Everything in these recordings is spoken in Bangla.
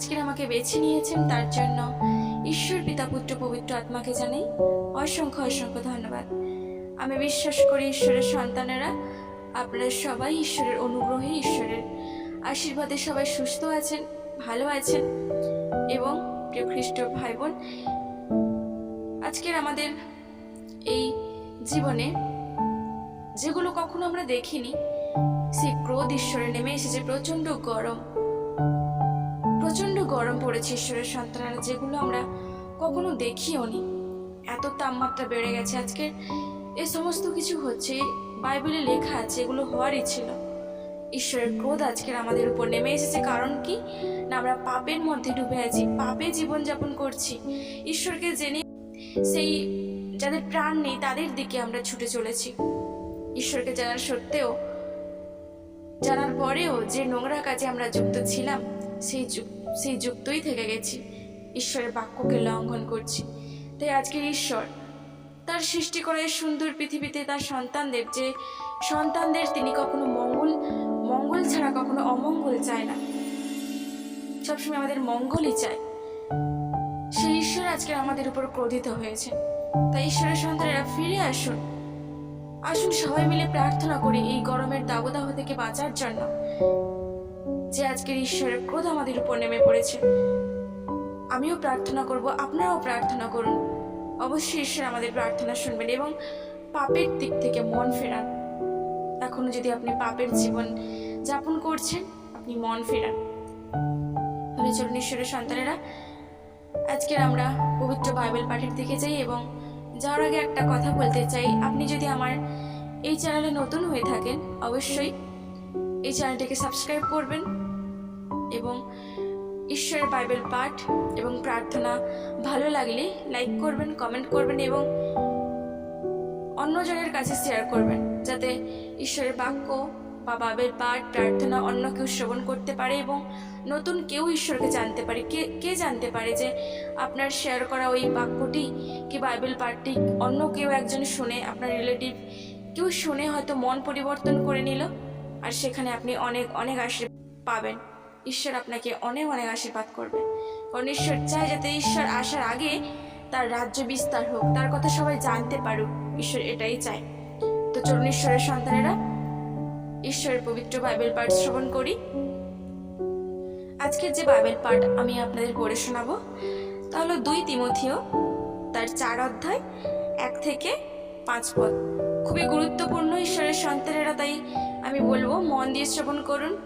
আজকের আমাকে বেছে নিয়েছেন তার জন্য। ঈশ্বর পিতা পুত্র পবিত্র আত্মাকে জানাই অসংখ্য অসংখ্য ধন্যবাদ। আমি বিশ্বাস করি ঈশ্বরের সন্তানেরা আপনারা সবাই ঈশ্বরের অনুগ্রহে ঈশ্বরের আশীর্বাদে সবাই সুস্থ আছেন, ভালো আছেন এবং প্রিয় খ্রিস্ট ভাই বোন আজকের আমাদের এই জীবনে যেগুলো কখনো আমরা দেখিনি, সেই ক্রোধ ঈশ্বরে নেমে এসেছে প্রচণ্ড গরম। গরম পড়েছে ঈশ্বরের সন্তানেরা, যেগুলো আমরা কখনো দেখিও নি। এত তাপমাত্রা বেড়ে গেছে আজকে। এ সমস্ত কিছু হচ্ছে, বাইবেলে লেখা আছে, এগুলো হওয়ারই ছিল। ঈশ্বরের ক্রোধ আজকের আমাদের উপর নেমে এসেছে। কারণ কি? না, আমরা পাপের মধ্যে ডুবে আছি, পাপে জীবনযাপন করছি। ঈশ্বরকে জেনে সেই যাদের প্রাণ নেই, তাদের দিকে আমরা ছুটে চলেছি। ঈশ্বরকে জানার সত্ত্বেও, জানার পরেও যে নোংরা কাজে আমরা যুক্ত ছিলাম, সেই যুগ- সেই যুক্তই থেকে গেছি। ঈশ্বরের বাক্যকে লঙ্ঘন করছি। তাই আজকের ঈশ্বর তার সৃষ্টি করা সুন্দর পৃথিবীতে তার সন্তানদের যে সন্তানদের তিনি কখনো মঙ্গল মঙ্গল ছাড়া কখনো অমঙ্গল চায় না। সবসময় আমাদের মঙ্গলই চায়। সেই ঈশ্বর আজকে আমাদের উপর ক্রোধিত হয়েছে। তাই ঈশ্বরের সন্তানেরা ফিরে আসুন। আসুন সবাই মিলে প্রার্থনা করি এই গরমের দাবদাহ থেকে বাঁচার জন্য। যে আজকের ঈশ্বরের ক্রোধ আমাদের উপর নেমে পড়েছে। আমিও প্রার্থনা করব, আপনারাও প্রার্থনা করুন। অবশ্যই ঈশ্বর আমাদের প্রার্থনা শুনবেন এবং পাপের দিক থেকে মন ফেরান। এখনও যদি আপনি পাপের জীবন যাপন করছেন, আপনি মন ফেরান। তাহলে চলুন ঈশ্বরের সন্তানেরা, আজকের আমরা পবিত্র বাইবেল পাঠের দিকে যাই এবং যাওয়ার আগে একটা কথা বলতে চাই। আপনি যদি আমার এই চ্যানেলে নতুন হয়ে থাকেন, অবশ্যই এই চ্যানেলটিকে সাবস্ক্রাইব করবেন এবং ঈশ্বরের বাইবেল পাঠ এবং প্রার্থনা ভালো লাগলে লাইক করবেন কমেন্ট করবেন এবং অন্যজনের কাছে শেয়ার করবেন যাতে ঈশ্বরের বাক্য বা বাইবেল পাঠ, প্রার্থনা অন্য কেউ শ্রবণ করতে পারে এবং নতুন কেউ ঈশ্বরকে জানতে পারে। কে কে জানতে পারে যে আপনার শেয়ার করা ওই বাক্যটি কি বাইবেল পাঠটি অন্য কেউ একজন শুনে, আপনার রিলেটিভ কেউ শুনে হয়তো মন পরিবর্তন করে নিল? আর সেখানে আপনি অনেক অনেক আশীর্বাদ পাবেন। ঈশ্বর আপনাকে অনেক অনেক আশীর্বাদ করবে। কারণ ঈশ্বর চায় যাতে ঈশ্বর আসার আগে তার রাজ্য বিস্তার হোক, তার কথা সবাই জানতে পারুক, ঈশ্বর এটাই চায়। তো চলুন ঈশ্বরের সন্তানেরা, ঈশ্বরের পবিত্র বাইবেল পাঠ শ্রবণ করি। আজকের যে বাইবেল পাঠ আমি আপনাদের পড়ে শোনাবো, তা হলো দুই তিমথিও, তার চার অধ্যায়, এক থেকে পাঁচ পদ। খুবই গুরুত্বপূর্ণ, ঈশ্বরের সন্তানেরা তাই আমি বলব মন দিয়ে শ্রবণ করুন,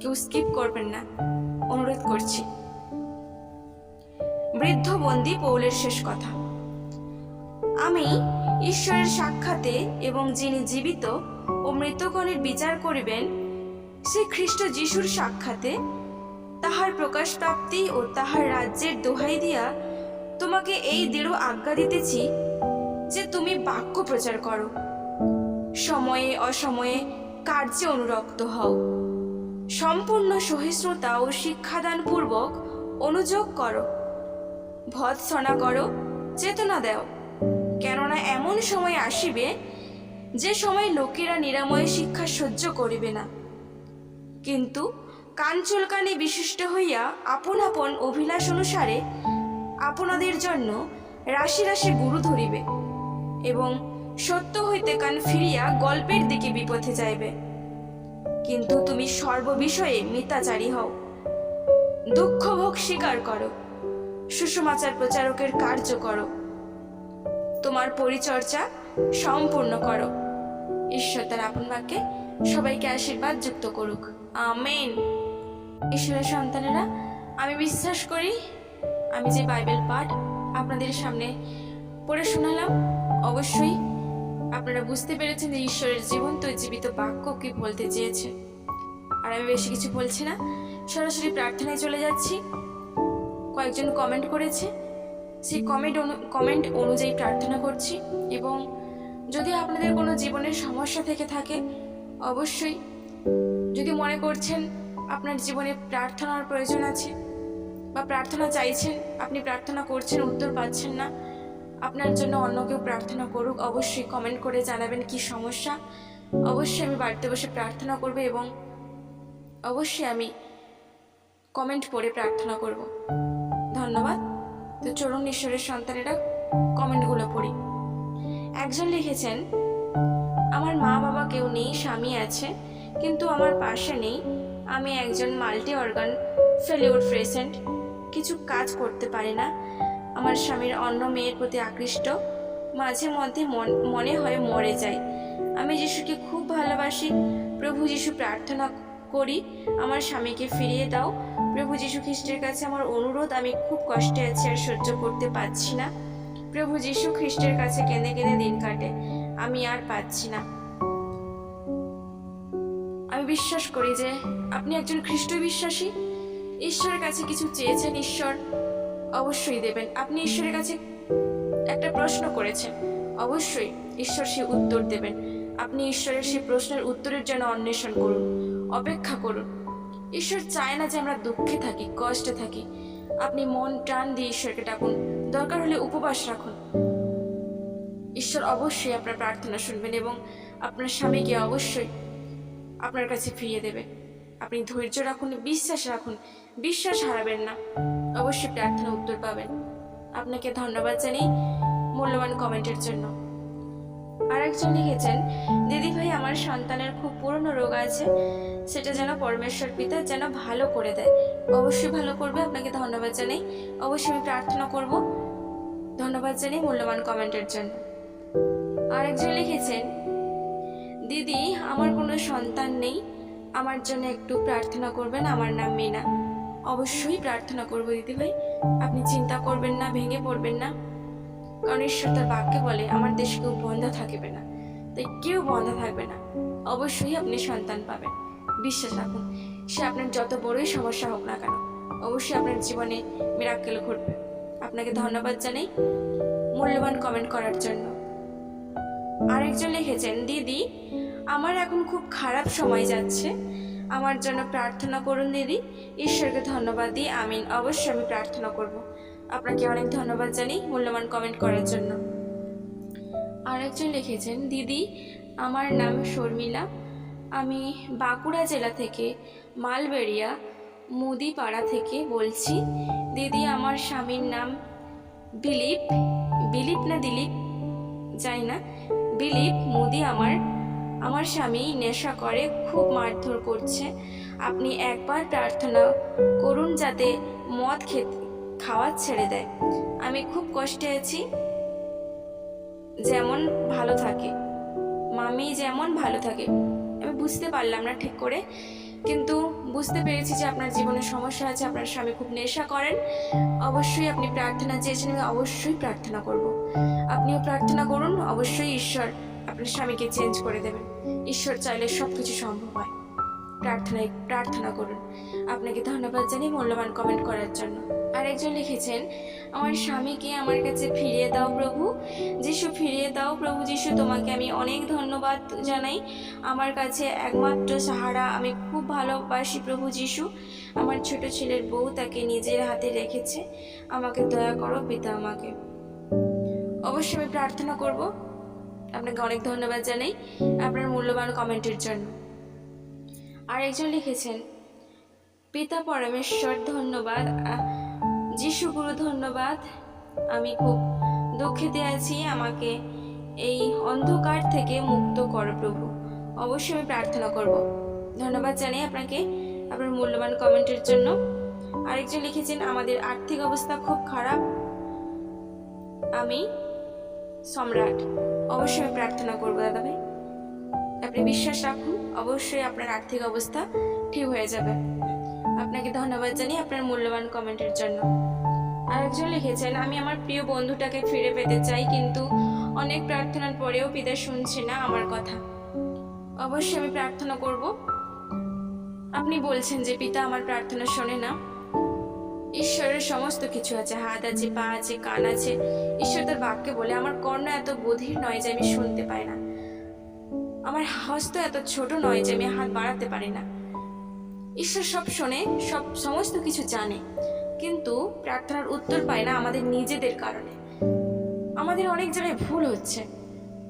কেউ স্কিপ করবেন না। অনুরোধ করছি। বৃদ্ধ বন্দি পৌলের শেষ কথা। আমি ঈশ্বরের সাক্ষাতে এবং যিনি জীবিত ও মৃতগণের বিচার করিবেন, সে খ্রিস্ট যিশুর সাক্ষাতে তাহার প্রকাশ প্রাপ্তি ও তাহার রাজ্যের দোহাই দিয়া তোমাকে এই দৃঢ় আজ্ঞা দিতেছি যে তুমি বাক্য প্রচার করো। সময়ে অসময়ে কার্যে অনুরক্ত হও। সম্পূর্ণ সহিষ্ণুতা ও শিক্ষাদান পূর্বক অনুযোগ করো। ভৎসনা করো, চেতনা দাও। কেননা এমন সময় আসিবে, যে সময় লোকেরা নিরাময় শিক্ষা সহ্য করিবে না। কিন্তু কাঞ্চলকানে বিশিষ্ট হইয়া আপন আপন অভিলাষ অনুসারে আপনাদের জন্য রাশি রাশি গুরু ধরিবে এবং সত্য হইতে কান ফিরিয়া গল্পের দিকে বিপথে যাইবে। কিন্তু তুমি সর্ববিষয়ে মিতাচারী হও। দুঃখ ভোগ স্বীকার করো। সুষমাচার প্রচারকের কার্য করো। তোমার পরিচর্যা সম্পূর্ণ করো। ঈশ্বর তার আপন বাক্যে সবাইকে আশীর্বাদ যুক্ত করুক। আমেন। ঈশ্বরের সন্তানেরা, আমি বিশ্বাস করি, আমি যে বাইবেল পাঠ আপনাদের সামনে পড়ে শোনালাম, অবশ্যই আপনারা বুঝতে পেরেছেন যে ঈশ্বরের জীবন্ত জীবিত বাক্য কি বলতে চেয়েছে আর আমি বেশি কিছু বলছি না। সরাসরি প্রার্থনায় চলে যাচ্ছি। কয়েকজন কমেন্ট করেছে। সেই কমেন্ট অনু কমেন্ট অনুযায়ী প্রার্থনা করছি এবং যদি আপনাদের কোনো জীবনের সমস্যা থেকে থাকে, অবশ্যই যদি মনে করছেন আপনার জীবনে প্রার্থনার প্রয়োজন আছে বা প্রার্থনা চাইছেন, আপনি প্রার্থনা করছেন, উত্তর পাচ্ছেন না আপনার জন্য অন্য কেউ প্রার্থনা করুক, অবশ্যই কমেন্ট করে জানাবেন কি সমস্যা। অবশ্যই আমি বাড়িতে বসে প্রার্থনা করব এবং অবশ্যই আমি কমেন্ট পড়ে প্রার্থনা করব। ধন্যবাদ। তো চরুণ ঈশ্বরের সন্তানেরা কমেন্টগুলো পড়ি। একজন লিখেছেন, আমার মা বাবা কেউ নেই, স্বামী আছে, কিন্তু আমার পাশে নেই। আমি একজন মাল্টি অর্গান ফেলিউর পেশেন্ট কিছু কাজ করতে পারি না। আমার স্বামীর অন্য মেয়ের প্রতি আকৃষ্ট। মাঝে মধ্যে মন হয় মরে যায় আমি যিশুকে খুব ভালোবাসি। প্রভু যিশু প্রার্থনা করি, আমার স্বামীকে ফিরিয়ে দাও। প্রভু যিশু খ্রিস্টের কাছে আমার অনুরোধ, আমি খুব কষ্টে আছি আর সহ্য করতে পারছি না। প্রভু যিশু খ্রিস্টের কাছে কেঁদে কেঁদে দিন কাটে, আমি আর পাচ্ছি না। আমি বিশ্বাস করি যে আপনি একজন খ্রিস্ট বিশ্বাসী ঈশ্বরের কাছে কিছু চেয়েছেন, ঈশ্বর। অবশ্যই দেবেন। আপনি ঈশ্বরের কাছে একটা প্রশ্ন করেছেন। অবশ্যই ঈশ্বর সেই উত্তর দেবেন। আপনি ঈশ্বরের সেই প্রশ্নের উত্তরের জন্য অন্বেষণ করুন, অপেক্ষা করুন। ঈশ্বর চায় না যে আমরা দুঃখে থাকি, কষ্টে থাকি। আপনি মন টান দিয়ে ঈশ্বরকে ডাকুন। দরকার হলে উপবাস রাখুন। ঈশ্বর অবশ্যই আপনার প্রার্থনা শুনবেন এবং আপনার স্বামীকে অবশ্যই আপনার কাছে ফিরিয়ে দেবে আপনি ধৈর্য রাখুন, বিশ্বাস রাখুন, বিশ্বাস হারাবেন না। অবশ্যই প্রার্থনা উত্তর পাবেন। আপনাকে ধন্যবাদ জানাই মূল্যবান কমেন্টের জন্য। আরেকজন লিখেছেন, দিদি ভাই, আমার সন্তানের খুব পুরনো রোগ আছে। সেটা যেন পরমেশ্বর পিতা যেন ভালো করে দেয়। অবশ্যই ভালো করবে, আপনাকে ধন্যবাদ জানাই অবশ্যই আমি প্রার্থনা করব। ধন্যবাদ জানাই মূল্যবান কমেন্টের জন্য। আরেকজন লিখেছেন, দিদি, আমার কোনো সন্তান নেই। আমার জন্য একটু প্রার্থনা করবেন, আমার নাম মিনা। অবশ্যই প্রার্থনা করব দিদি ভাই। আপনি চিন্তা করবেন না, ভেঙে পড়বেন না। কারণ ঈশ্বর তার বাক্যে বলে, আমার দেশে কেউ বন্ধা থাকবে না। তাই কেউ বন্ধা থাকবে না। অবশ্যই আপনি সন্তান পাবেন। বিশ্বাস রাখুন, সে আপনার যত বড়ই সমস্যা হোক না কেন, অবশ্যই আপনার জীবনে মিরাক্কেল ঘটবে। আপনাকে ধন্যবাদ জানাই মূল্যবান কমেন্ট করার জন্য। আরেকজন লিখেছেন, দিদি আমার এখন খুব খারাপ সময় যাচ্ছে। আমার জন্য প্রার্থনা করুন দিদি। ঈশ্বরকে ধন্যবাদ দিই। আমি অবশ্যই আমি প্রার্থনা করব। আপনাকে অনেক ধন্যবাদ জানাই মূল্যবান কমেন্ট করার জন্য। আরেকজন লিখেছেন, দিদি, আমার নাম শর্মিলা। আমি বাঁকুড়া জেলা থেকে মালবেড়িয়া মুদিপাড়া থেকে বলছি। দিদি, আমার স্বামীর নাম দিলীপ। দিলীপ না দিলীপ? যাই না। দিলীপ মোদি আমার আমার স্বামী নেশা করে, খুব মারধর করছে। আপনি একবার প্রার্থনা করুন যাতে মদ খেতে খাওয়া ছেড়ে দেয়। আমি খুব কষ্টে আছি, যেমন ভালো থাকে। মামি যেমন ভালো থাকে। আমি বুঝতে পারলাম না ঠিক করে, কিন্তু বুঝতে পেরেছি যে আপনার জীবনে সমস্যা আছে, আপনার স্বামী খুব নেশা করেন। অবশ্যই আপনি প্রার্থনা চেয়েছেন, আমি অবশ্যই প্রার্থনা করব। আপনিও প্রার্থনা করুন, অবশ্যই ঈশ্বর আপনার স্বামীকে চেঞ্জ করে দেবেন। ঈশ্বর চাইলে সব কিছু সম্ভব হয়। প্রার্থনায়, প্রার্থনা করুন। আপনাকে ধন্যবাদ জানিয়ে মূল্যবান কমেন্ট করার জন্য। আরেকজন লিখেছেন, আমার স্বামীকে আমার কাছে ফিরিয়ে দাও প্রভু। যিশু, ফিরিয়ে দাও প্রভু যিশু, তোমাকে আমি অনেক ধন্যবাদ জানাই। আমার কাছে একমাত্র সাহারা। আমি খুব ভালোবাসি প্রভু যিশু। আমার ছোট ছেলের বউ তাকে নিজের হাতে রেখেছে। আমাকে দয়া করো, পিতা আমাকে। অবশ্যই আমি প্রার্থনা করব। আপনাকে অনেক ধন্যবাদ জানাই আপনার মূল্যবান কমেন্টের জন্য। আরেকজন লিখেছেন, পিতা পরমেশ্বর, ধন্যবাদ। যিশু গুরু ধন্যবাদ। আমি খুব দুঃখিতে আছি। আমাকে এই অন্ধকার থেকে মুক্ত করো প্রভু। অবশ্যই আমি প্রার্থনা করব। ধন্যবাদ জানাই আপনাকে আপনার মূল্যবান কমেন্টের জন্য। আরেকজন লিখেছেন, আমাদের আর্থিক অবস্থা খুব খারাপ। আমি সম্রাট। অবশ্যই আমি প্রার্থনা করব, দাদা ভাই। আপনি বিশ্বাস রাখুন, অবশ্যই আপনার আর্থিক অবস্থা ঠিক হয়ে যাবে। আপনাকে ধন্যবাদ জানিয়ে আপনার মূল্যবান কমেন্টের জন্য। আরেকজন লিখেছেন, আমি আমার প্রিয় বন্ধুটাকে ফিরে পেতে চাই, কিন্তু অনেক প্রার্থনার পরেও পিতা শুনছে না আমার কথা। অবশ্যই আমি প্রার্থনা করব। আপনি বলছেন যে পিতা আমার প্রার্থনা শোনে না। ঈশ্বরের সমস্ত কিছু আছে, হাত আছে, পা আছে, কান আছে। ঈশ্বর তার বাক্যে বলে, আমার কর্ণ এত বধির নয় যে আমি শুনতে পাই না। আমার হস্ত এত ছোট নয় যে আমি হাত বাড়াতে পারি না। ঈশ্বর সব শোনে, সব সমস্ত কিছু জানে, কিন্তু প্রার্থনার উত্তর পাই না আমাদের নিজেদের কারণে। আমাদের অনেক জায়গায় ভুল হচ্ছে।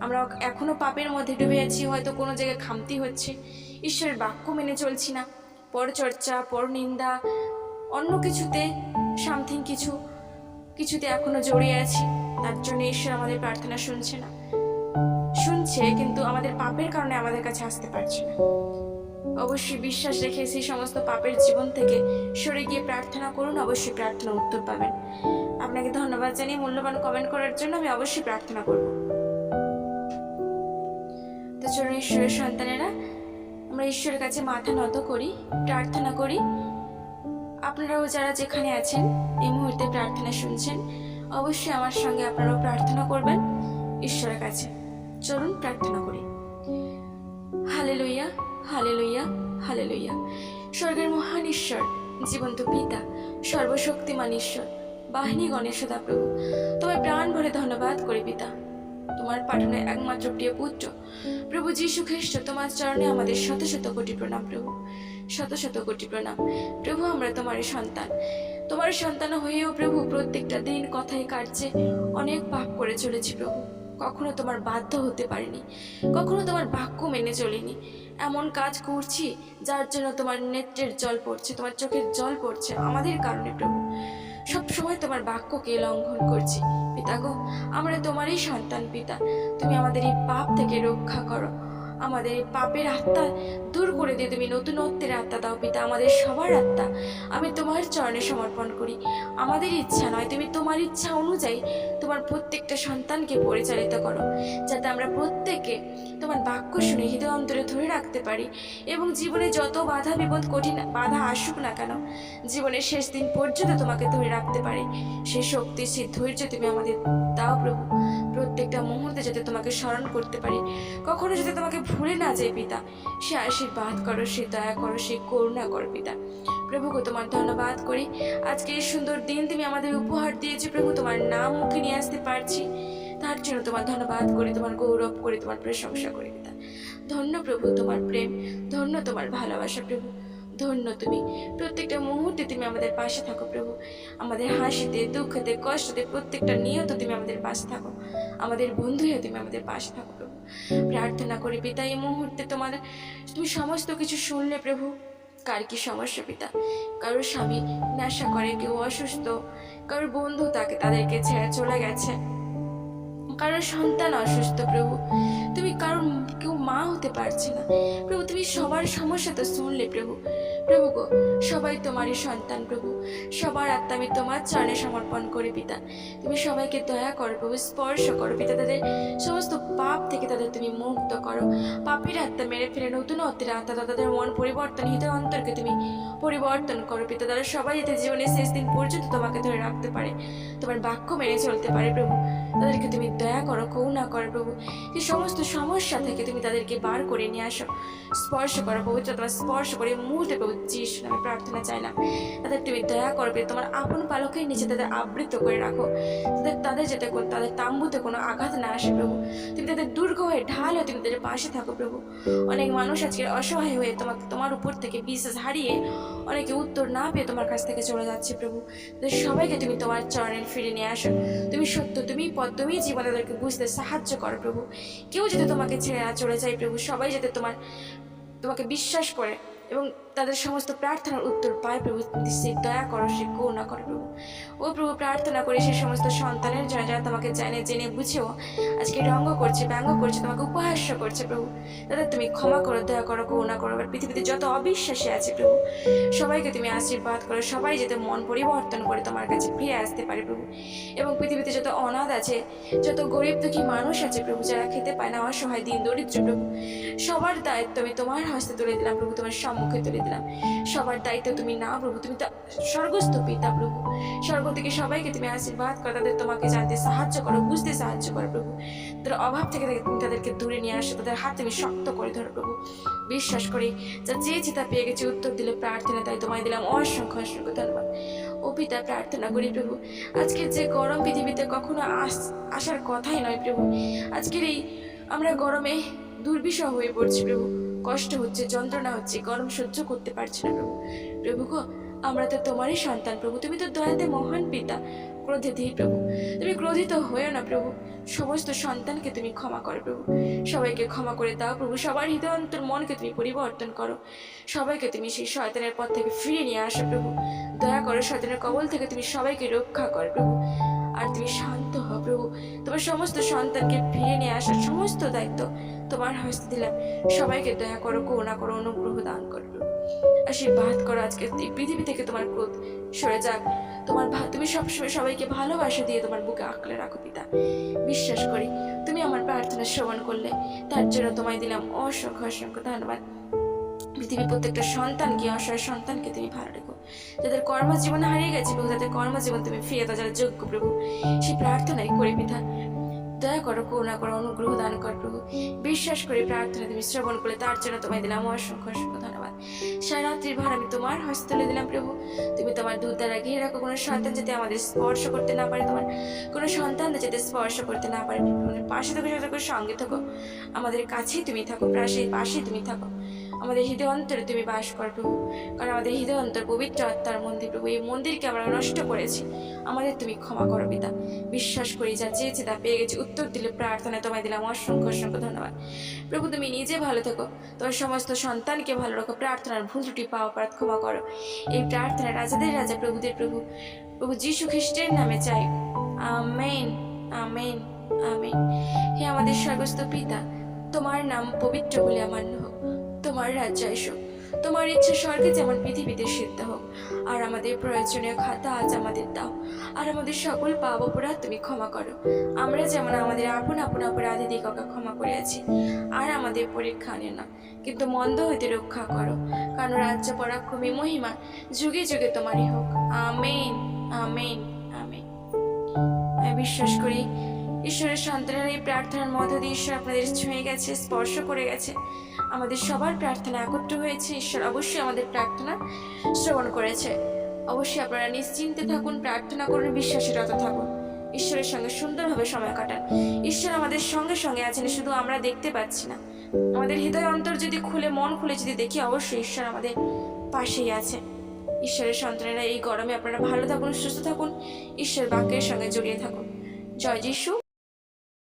আমরা এখনও পাপের মধ্যে ডুবে আছি, হয়তো কোনো জায়গায় খামতি হচ্ছে। ঈশ্বরের বাক্য মেনে চলছি না। পরচর্চা, পরনিন্দা অন্য কিছুতে সামথিং কিছু, কিছুতে এখনও জড়িয়ে আছি। তার জন্য ঈশ্বর আমাদের প্রার্থনা শুনছে না। শুনছে, কিন্তু আমাদের পাপের কারণে আমাদের কাছে আসতে পারছে না। অবশ্যই বিশ্বাস রেখে সেই সমস্ত পাপের জীবন থেকে সরে গিয়ে প্রার্থনা করুন, অবশ্যই প্রার্থনা উত্তর পাবেন। আপনাকে ধন্যবাদ জানিয়ে মূল্যবান কমেন্ট করার জন্য আমি অবশ্যই প্রার্থনা করব। তো চলুন, ঈশ্বরের সন্তানেরা, আমরা ঈশ্বরের কাছে মাথা নত করি, প্রার্থনা করি। আপনারাও যারা যেখানে আছেন, এই মুহূর্তে প্রার্থনা শুনছেন, অবশ্যই আমার সঙ্গে আপনারাও প্রার্থনা করবেন, ঈশ্বরের কাছে। চলুন প্রার্থনা করি। হালে লইয়া হালে লইয়া হালে লইয়া স্বর্গের মহান ঈশ্বর, জীবন্ত পিতা, সর্বশক্তিমান ঈশ্বর, বাহিনী গণেশদা প্রভু, তোমায় প্রাণ ভরে ধন্যবাদ করি পিতা। তোমার পাঠানো একমাত্র প্রিয় পুত্র, প্রভু যীশু খ্রিস্ট, তোমার চরণে আমাদের শত শত কোটি প্রণাম প্রভু। শত শত কোটি প্রণাম। প্রভু, আমরা তোমার সন্তান। তোমার সন্তান হয়েও প্রভু, প্রত্যেকটা দিন কথায় কাটছে অনেক পাপ করে চলেছি প্রভু। কখনো তোমার বাধ্য হতে পারিনি। কখনো তোমার বাক্য মেনে চলিনি। এমন কাজ করছি, যার জন্য তোমার নেত্রের জল পড়ছে, তোমার চোখের জল পড়ছে আমাদের কারণে প্রভু। সব সময় তোমার বাক্যকে লঙ্ঘন করছি। পিতা গো আমরা তোমারই সন্তান, পিতা। তুমি আমাদের এই পাপ থেকে রক্ষা করো। আমাদের পাপের আত্মা দূর করে দিয়ে তুমি নতুনত্বের আত্মা দাও পিতা, আমাদের সবার আত্মা। আমি তোমার চরণে সমর্পণ করি। আমাদের ইচ্ছা নয়, তুমি তোমার ইচ্ছা অনুযায়ী তোমার প্রত্যেকটা সন্তানকে পরিচালিত করো, যাতে আমরা প্রত্যেকে তোমার বাক্য শুনে হৃদয় অন্তরে ধরে রাখতে পারি এবং জীবনে যত বাধা বিপদ কঠিন বাধা আসুক না কেন, জীবনের শেষ দিন পর্যন্ত তোমাকে ধরে রাখতে পারে। সে শক্তি, সে ধৈর্য তুমি আমাদের দাও প্রভু। প্রত্যেকটা মুহূর্তে যাতে তোমাকে স্মরণ করতে পারি। কখনো যাতে তোমাকে ভুলে না যায় পিতা, সে আশীর্বাদ করো, সে দয়া করো, সে করুণা করো পিতা। প্রভুকে তোমার ধন্যবাদ করি। আজকে এই সুন্দর দিন তুমি আমাদের উপহার দিয়েছ প্রভু, তোমার নাম মুখে নিয়ে আসতে পারছি। তার জন্য তোমার ধন্যবাদ করি, তোমার গৌরব করি, তোমার প্রশংসা করি পিতা। ধন্য প্রভু, তোমার প্রেম, ধন্য তোমার ভালোবাসা প্রভু। ধন্য তুমি। প্রত্যেকটা মুহূর্তে তুমি আমাদের পাশে থাকো প্রভু। আমাদের হাসিতে, দুঃখতে, কষ্টতে প্রত্যেকটা নিয়ত তুমি আমাদের পাশে থাকো। আমাদের বন্ধু হয়ে তুমি আমাদের পাশে থাকো প্রভু। প্রার্থনা করি পিতা, এই মুহূর্তে তোমার, তুমি সমস্ত কিছু শুনলে প্রভু। কার কি সমস্যা পিতা? কারোর স্বামী নেশা করে, কেউ অসুস্থ কারোর বন্ধু তাকে তাদেরকে ছেড়ে চলে গেছে কারোর সন্তান অসুস্থ প্রভু। তুমি কারোর কেউ মা হতে পারছে না। প্রভু, তুমি সবার সমস্যা তো শুনলে, প্রভু। প্রভু গো, সবাই তোমারই সন্তান, প্রভু। সবার আত্মা আমি তোমার চরণে সমর্পণ করি, পিতা। তুমি সবাইকে দয়া করো, প্রভু, স্পর্শ করো, পিতা। তাদের সমস্ত পাপ থেকে তাদের তুমি মুক্ত করো। পাপের আত্মা মেরে ফেলে, নতুন অত্তের আত্মা তাদের মন পরিবর্তন হৃদয় অন্তরকে তুমি পরিবর্তন করো, পিতা। তারা সবাই যাতে জীবনের শেষ দিন পর্যন্ত তোমাকে ধরে রাখতে পারে, তোমার বাক্য মেনে চলতে পারে, প্রভু। তাদেরকে তুমি দয়া করো, করুণা করো, প্রভু। যে সমস্ত সমস্যা থেকে তুমি তাদেরকে বার করে নিয়ে আসো। স্পর্শ করো, পবিত্র তোমার স্পর্শ করে মুহূর্তে প্রভু যিশু নামে প্রার্থনা চাইলাম। তাদের তুমি দয়া করবে তোমার আপন পালকের নিচে তাদের আবৃত করে রাখো। তাদের তাদের যাতে তাদের তাম্বুতে কোনো আঘাত না আসে প্রভু। তুমি তাদের দুর্গ হয়ে ঢাল হয়ে তুমি তাদের পাশে থাকো প্রভু। অনেক মানুষ আজকে অসহায় হয়ে তোমাকে, তোমার উপর থেকে বিশ্বাস হারিয়ে অনেকে উত্তর না পেয়ে তোমার কাছ থেকে চলে যাচ্ছে প্রভু। তাদের সবাইকে তুমি তোমার চরণে ফিরে নিয়ে আসো। তুমি সত্য, তুমি পথ, তুমি জীবন তাদেরকে বুঝতে সাহায্য করো প্রভু। কেউ যাতে তোমাকে ছেড়ে চলে যায় প্রভু সবাই যাতে তোমার তোমাকে বিশ্বাস করে এবং তাদের সমস্ত প্রার্থনার উত্তর পায় প্রভু সে দয়া করো, সে করুণা করো প্রভু। ও প্রভু, প্রার্থনা করে সে সমস্ত সন্তানের জন্য যারা তোমাকে জানে, জেনে, বুঝেও আজকে রঙ্গ করছে, ব্যঙ্গ করছে, তোমাকে উপহাস্য করছে প্রভু। তাদের তুমি ক্ষমা করো, দয়া করো, করুণা করো, এবার পৃথিবীতে যত অবিশ্বাসী আছে প্রভু, সবাইকে তুমি আশীর্বাদ করো, সবাই যাতে মন পরিবর্তন করে তোমার কাছে ফিরে আসতে পারে প্রভু। এবং পৃথিবীতে যত অনাথ আছে, যত গরিব দুঃখী মানুষ আছে প্রভু, যারা খেতে পায় না, অসহায়, দিন দরিদ্র প্রভু, সবার দায়িত্ব আমি তোমার হস্তে তুলে দিলাম প্রভু, তোমার সম্মুখে তুলে দিলাম। সবার দায়িত্ব তুমি না প্রভু, তুমি স্বর্গস্থ পিতা প্রভু। স্বর্গ থেকে সবাইকে তুমি আশীর্বাদ করো, তাদের তোমাকে জানতে সাহায্য করো, বুঝতে সাহায্য করো প্রভু। তাদের অভাব থেকে তুমি তাদেরকে দূরে নিয়ে আসো, তাদের হাত তুমি শক্ত করে ধরো প্রভু। বিশ্বাস করি যা চেয়েছি তা পেয়ে গেছি, উত্তর দিলে প্রার্থনা, তাই তোমায় দিলাম অসংখ্য অসংখ্য ধন্যবাদ। ও পিতা, প্রার্থনা করি প্রভু, আজকের যে গরম পৃথিবীতে কখনো আস- আসার কথাই নয় প্রভু। আজকের এই আমরা গরমে দুর্বিষহ হয়ে পড়ছি প্রভু। কষ্ট হচ্ছে, যন্ত্রণা হচ্ছে, গরম সহ্য করতে পারছি না প্রভু। প্রভু গো, আমরা তো তোমারই সন্তান প্রভু। তুমি তো দয়াতে মহান পিতা, ক্রোধে ধীর প্রভু। তুমি ক্রোধিত হয়েও না প্রভু। সমস্ত সন্তানকে তুমি ক্ষমা করো প্রভু। সবাইকে ক্ষমা করে দাও প্রভু। সবার হৃদয় অন্তর মনকে তুমি পরিবর্তন করো। সবাইকে তুমি সেই শয়তানের পথ থেকে ফিরিয়ে নিয়ে আসো প্রভু। দয়া করো, শয়তানের কবল থেকে তুমি সবাইকে রক্ষা করো প্রভু। আর তুমি শান্ত হও প্রভু। তোমার সমস্ত সন্তানকে ফিরিয়ে নিয়ে আসার সমস্ত দায়িত্ব তোমার হস্তে দিলাম সবাইকে দয়া করো করুণা করো, অনুগ্রহ দান করো। প্রভু আশীর্বাদ করো আজকে এই পৃথিবী থেকে তোমার ক্রোধ সরে যাক। তোমার তুমি সবসময় সবাইকে ভালোবাসা দিয়ে তোমার বুকে আঁকলে রাখো পিতা। বিশ্বাস করি, তুমি আমার প্রার্থনা শ্রবণ করলে তার জন্য তোমায় দিলাম অসংখ্য অসংখ্য ধন্যবাদ। পৃথিবীর প্রত্যেকটা সন্তানকে, অসহায় সন্তানকে তুমি ভালো রেখো। যাদের কর্মজীবন হারিয়ে গেছে প্রভু তাদের কর্মজীবন তুমি ফিরে দাও, যারা যোগ্য প্রভু, সেই প্রার্থনাই করে পিতা। দয়া করো, করুণা করো, অনুগ্রহ দান করো, প্রভু। বিশ্বাস করে, প্রার্থনা তুমি শ্রবণ করলে তার জন্য তোমায় দিলাম। অসংখ্য অসংখ্য ধন্যবাদ। সারা রাত্রির ভার আমি তোমার হস্তলে দিলাম, প্রভু। তুমি তোমার দুধ দ্বারা ঘিরে রাখো কোনো সন্তান যাতে আমাদের স্পর্শ করতে না পারে, তোমার কোনো সন্তান যাতে স্পর্শ করতে না পারে পাশে থাকো সঙ্গে থাকো। আমাদের কাছেই তুমি থাকো পাশে পাশেই তুমি থাকো। আমাদের হৃদয় অন্তরে তুমি বাস কর প্রভু। কারণ আমাদের হৃদয় অন্তর পবিত্র আত্মার মন্দির প্রভু। এই মন্দিরকে আমরা নষ্ট করেছি। আমাদের তুমি ক্ষমা করো পিতা। বিশ্বাস করি যা চেয়েছি তা পেয়ে গেছি। উত্তর দিলে প্রার্থনায় তোমায় দিলাম অসংখ্য অসংখ্য ধন্যবাদ। প্রভু, তুমি নিজে ভালো থেকো। তোমার সমস্ত সন্তানকে ভালো রাখো। প্রার্থনার ভুল ত্রুটি পাওয়া অপরাধ ক্ষমা করো। এই প্রার্থনা রাজাদের রাজা প্রভুদের প্রভু। প্রভু যীশু খ্রিস্টের নামে চাই। Amen amen amen. হে আমাদের স্বর্গস্থ পিতা, তোমার নাম পবিত্র বলে আমার হোক। তোমার রাজ্য এসো। তোমার ইচ্ছা স্বর্গে যেমন পৃথিবীতে সিদ্ধ হোক, আর আমাদের প্রয়োজনীয় খাতা আজ আমাদের দাও। আর আমাদের সকল পাপ অপরাধ তুমি ক্ষমা করো। আমরা যেমন আমাদের আপন আপন অপরাধী দিগকে ক্ষমা করিয়াছি, আর আমাদের পরীক্ষা আনে না, কিন্তু মন্দ হইতে রক্ষা করো, কারণ রাজ্য পরাক্রমী মহিমা যুগে যুগে তোমারই হোক। Amen amen amen. আমি বিশ্বাস করি, ঈশ্বরের সন্তানের এই প্রার্থনার মধ্য দিয়ে ঈশ্বর আপনাদের ছুঁয়ে গেছে, স্পর্শ করে গেছে। আমাদের সবার প্রার্থনা একত্র হয়েছে। ঈশ্বর অবশ্যই আমাদের প্রার্থনা শ্রবণ করেছে। অবশ্যই আপনারা নিশ্চিন্তে থাকুন, প্রার্থনা করুন, বিশ্বাসীরত থাকুন। ঈশ্বরের সঙ্গে সুন্দরভাবে সময় কাটান। ঈশ্বর আমাদের সঙ্গে সঙ্গে আছেন, শুধু আমরা দেখতে পাচ্ছি না। আমাদের হৃদয় অন্তর যদি খুলে, মন খুলে যদি দেখি, অবশ্যই ঈশ্বর আমাদের পাশেই আছে। ঈশ্বরের সন্তানেরা এই গরমে আপনারা ভালো থাকুন, সুস্থ থাকুন। ঈশ্বর বাক্যের সঙ্গে জড়িয়ে থাকুন। জয় যিশু।